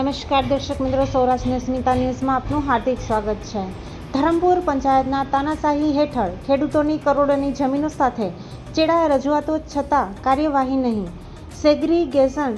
નમસ્કાર દર્શક મિત્રો, સૌરાષ્ટ્ર સ્મિતા ન્યૂઝમાં આપનું હાર્દિક સ્વાગત છે. ધરમપુર પંચાયતના તાનાશાહી હેઠળ ખેડૂતોની કરોડોની જમીનો સાથે ચેડાય રજૂઆતો છતાં કાર્યવાહી નહીં. સેગ્રીગેશન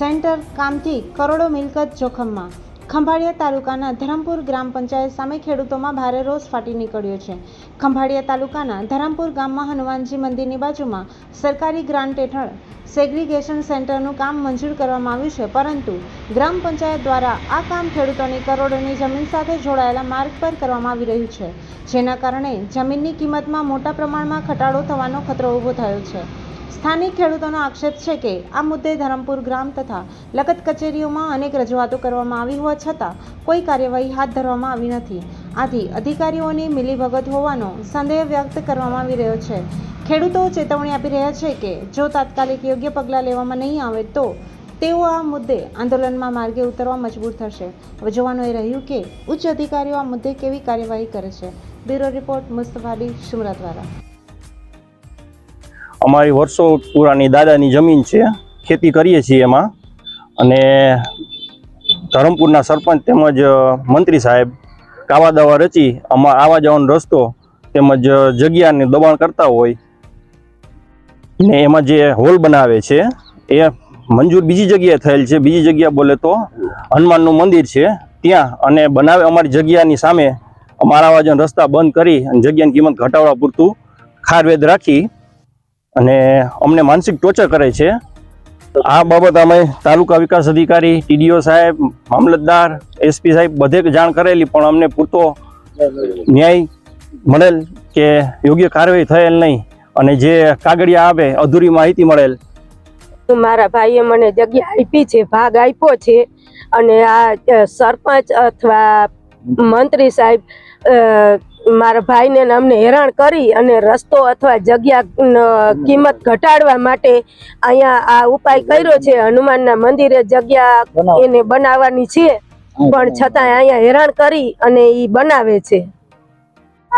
સેન્ટર કામથી કરોડો મિલકત જોખમમાં. ખંભાળિયા તાલુકાના ધરમપુર ગ્રામ પંચાયત સામે ખેડૂતોમાં ભારે રોષ ફાટી નીકળ્યો છે. ખંભાળિયા તાલુકાના ધરમપુર ગામમાં હનુમાનજી મંદિરની બાજુમાં સરકારી ગ્રાન્ટ હેઠળ સેગ્રીગેશન સેન્ટરનું કામ મંજૂર કરવામાં આવ્યું છે, પરંતુ ગ્રામ પંચાયત દ્વારા આ કામ ખેડૂતોની કરોડોની જમીન સાથે જોડાયેલા માર્ગ પર કરવામાં આવી રહ્યું છે, જેના કારણે જમીનની કિંમતમાં મોટા પ્રમાણમાં ઘટાડો થવાનો ખતરો ઊભો થયો છે. સ્થાનિક ખેડૂતોનો આક્ષેપ છે કે આ મુદ્દે ધરમપુર ગ્રામ તથા લખત કચેરીઓમાં અનેક રજૂઆતો કરવામાં આવી હોવા છતાં કોઈ કાર્યવાહી હાથ ધરવામાં આવી નથી. આથી અધિકારીઓની મિલીભગત હોવાનો સંદેહ વ્યક્ત કરવામાં આવી રહ્યો છે. ખેડૂતો ચેતવણી આપી રહ્યા છે કે જો તાત્કાલિક યોગ્ય પગલાં લેવામાં નહીં આવે તો તેઓ આ મુદ્દે આંદોલનમાં માર્ગે ઉતરવા મજબૂર થશે. હવે જોવાનું એ રહ્યું કે ઉચ્ચ અધિકારીઓ આ મુદ્દે કેવી કાર્યવાહી કરે છે. બ્યુરો રિપોર્ટ મુસ્તફાડી સુમરા દ્વારા. અમારી વર્ષો પુરાની દાદાની જમીન છે, ખેતી કરીએ છીએ એમાં. અને ધરમપુરના સરપંચ તેમજ મંત્રી સાહેબ કાવા દાવા રચી અમાર આવા જવાનો રસ્તો તેમજ જગ્યાને દબાણ કરતા હોય ને એમાં જે હોલ બનાવે છે, એ મંજૂર બીજી જગ્યાએ થયેલ છે. બીજી જગ્યા બોલે તો હનુમાનનું મંદિર છે, ત્યાં. અને બનાવે અમારી જગ્યાની સામે અમારા આવા જવાનો રસ્તા બંધ કરી અને જગ્યાની કિંમત ઘટાડવા પૂરતું ખારવેદ રાખી અને અમને માનસિક ટોર્ચર કરે છે. આ બાબત અમે તાલુકા વિકાસ અધિકારી, ટીડીઓ સાહેબ, મામલતદાર, એસપી સાહેબ બધે જાણ કરેલી, પણ અમને પૂરતો ન્યાય મળેલ કે યોગ્ય કાર્યવાહી થયેલ નહીં. અને જે કાગળિયા આવે, અધૂરી માહિતી મળેલ. મારા ભાઈએ મને જગ્યા આપી છે, ભાગ આપ્યો છે. અને આ સરપંચ અથવા મંત્રી સાહેબ મારા ભાઈને અમને હેરાન કરી અને રસ્તો અથવા જગ્યા કિંમત ઘટાડવા માટે અહીંયા આ ઉપાય કર્યો છે. હનુમાનના મંદિરે જગ્યા એને બનાવવાની છે પણ છતાં અહીંયા હેરાન કરી અને એ બનાવે છે.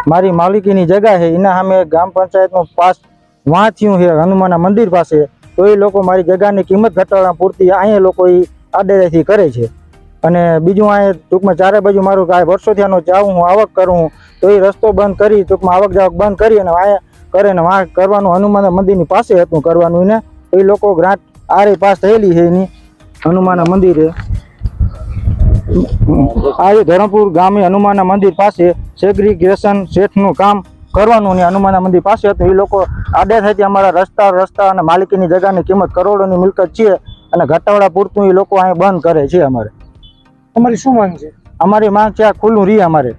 મારી માલિકીની જગ્યા છે. એના સામે ગ્રામ પંચાયતનો પાસ વાં થયું છે હનુમાનના મંદિર પાસે. તો એ લોકો મારી જગ્યાની કિંમત ઘટાડવા પૂરતી અહીંયા લોકો એ આડેથી કરે છે. અને બીજું આ ટૂંકમાં ચારે બાજુ મારું આ વર્ષોથી આનો જાઉં હું આવક કરું તો એ રસ્તો બંધ કરી, ટૂંકમાં આવક જાવક બંધ કરી અને વાય કરે ને વાં કરવાનું હનુમાન મંદિરની પાસે હતું કરવાનું એને, તો એ લોકો ગ્રાન્ટ આરે પાસ થયેલી છે એની હનુમાનના મંદિરે. આજે ધરમપુર ગામે હનુમાનના મંદિર પાસે સેગ્રીગેશન શેઠનું કામ કરવાનું અને હનુમાન મંદિર પાસે હતું. એ લોકો આડે થતી અમારા રસ્તા રસ્તા અને માલિકીની જગાની કિંમત કરોડોની મિલકત છે અને ઘટાડા પૂરતું એ લોકો અહીં બંધ કરે છે અમારે. તમારી શું માંગ છે? અમારી માંગ છે આ ખુલ્લું રહી અમારે.